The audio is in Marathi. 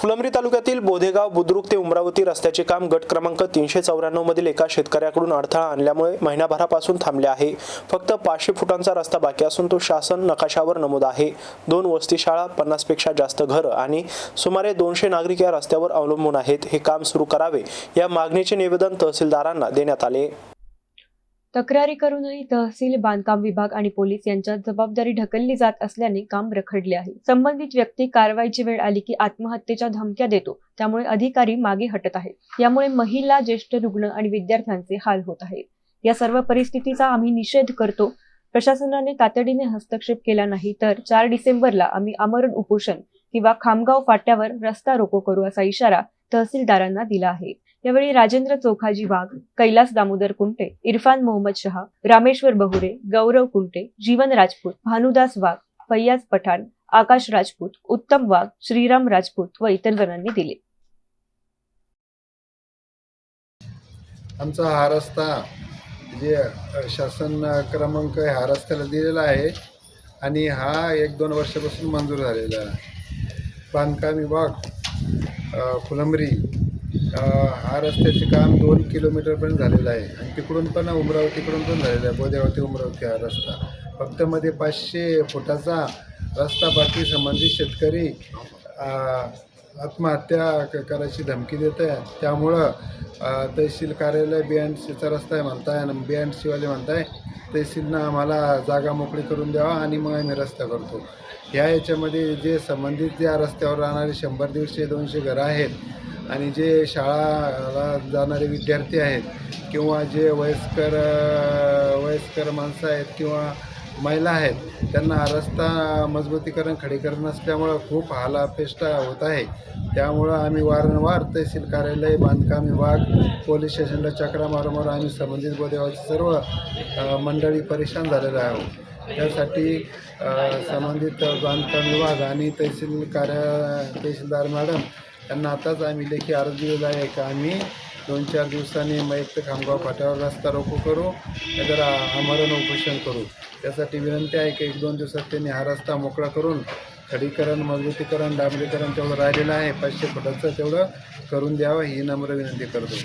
फुलंब्री तालुक्यातील बोधेगाव बुद्रुक ते उमरावती रस्त्याचे काम गट क्रमांक तीनशे चौऱ्याण्णव मधील एका शेतकऱ्याकडून अडथळा आणल्यामुळे महिनाभरापासून थांबले आहे. फक्त पाचशे फुटांचा रस्ता बाकी असून तो शासन नकाशावर नमूद आहे. दोन वस्तीशाळा पन्नासपेक्षा जास्त घरं आणि सुमारे दोनशे नागरिक या रस्त्यावर अवलंबून आहेत. हे काम सुरू करावे या मागणीचे निवेदन तहसीलदारांना देण्यात आले. तक्रारी करूनही तहसील बांधकाम विभाग आणि पोलीस यांच्यात जबाबदारी ढकलली जात असल्याने काम रखडले आहे. संबंधित व्यक्ती कारवाईची वेळ आली की आत्महत्येच्या धमक्या देतो त्यामुळे अधिकारी मागे हटत आहेत. यामुळे महिला ज्येष्ठ रुग्ण आणि विद्यार्थ्यांचे हाल होत आहेत. या सर्व परिस्थितीचा आम्ही निषेध करतो. प्रशासनाने तातडीने हस्तक्षेप केला नाही तर चार डिसेंबरला आम्ही आमरण उपोषण किंवा खामगाव फाट्यावर रस्ता रोको करू असा इशारा तहसीलदारांना दिला आहे. यावेळी राजेंद्र चोखाजी वाघ कैलास दामोदर कुंटे इरफान मोहम्मद शहा रामेश्वर बहुरे गौरव कुंटे जीवन राजपूत भानुदास वाघ फैयाज पठाण आकाश राजपूत उत्तम वाघ श्रीराम राजपूत व इतर जणांनी दिले. आमचा हा रस्ता जे शासन क्रमांक हा रस्त्याला दिलेला आहे आणि हा एक दोन वर्षापासून मंजूर झालेला आहे. बांधकाम विभाग फुलंबरी हा रस्त्याचे काम दोन किलोमीटरपर्यंत झालेलं आहे. आणि तिकडून पण उमरावतीकडून पण झालेलं आहे. बोदेवाती उमरावती हा रस्ता. फक्त मध्ये पाचशे फुटाचा रस्ता बाकी संबंधित शेतकरी आत्महत्या क- करायची धमकी देत आहे. त्यामुळं तहसील कार्यालय बी एन सीचा रस्ता आहे म्हणताय आणि बी एन सीवाले म्हणताय तहसीलनं आम्हाला जागा मोकळी करून द्यावा आणि मग आम्ही रस्ता करतो. ह्या याच्यामध्ये जे संबंधित ज्या रस्त्यावर राहणारे शंभर दीडशे दोनशे घरं आहेत आणि जे शाळाला जाणारे विद्यार्थी आहेत किंवा जे वयस्कर वयस्कर माणसं आहेत किंवा महिला आहेत त्यांना रस्ता मजबूतीकरण खडीकरण नसल्यामुळं खूप हालापेष्टा होत आहे. त्यामुळं आम्ही वारंवार तहसील कार्यालय बांधकाम विभाग पोलीस स्टेशनला चक्रा मारून आम्ही संबंधित बोदेवाची सर्व मंडळी परेशान झालेलो आहोत. त्यासाठी संबंधित बांधकाम विभाग आणि तहसील कार्य तहसीलदार मॅडम त्यांना आताच आम्ही लेखी अर्ज दिलेला आहे का आम्ही दोन चार दिवसांनी मयक्त खामगाव फाट्यावर रस्ता रोको करू नंतर आमरण उपोषण करू. त्यासाठी विनंती आहे की एक दोन दिवसात त्यांनी हा रस्ता मोकळा करून खडीकरण मजबूतीकरण डांबरीकरण तेवढं राहिलेलं आहे. पाचशे फुटाचं तेवढं करून द्यावं ही नम्र विनंती करतो.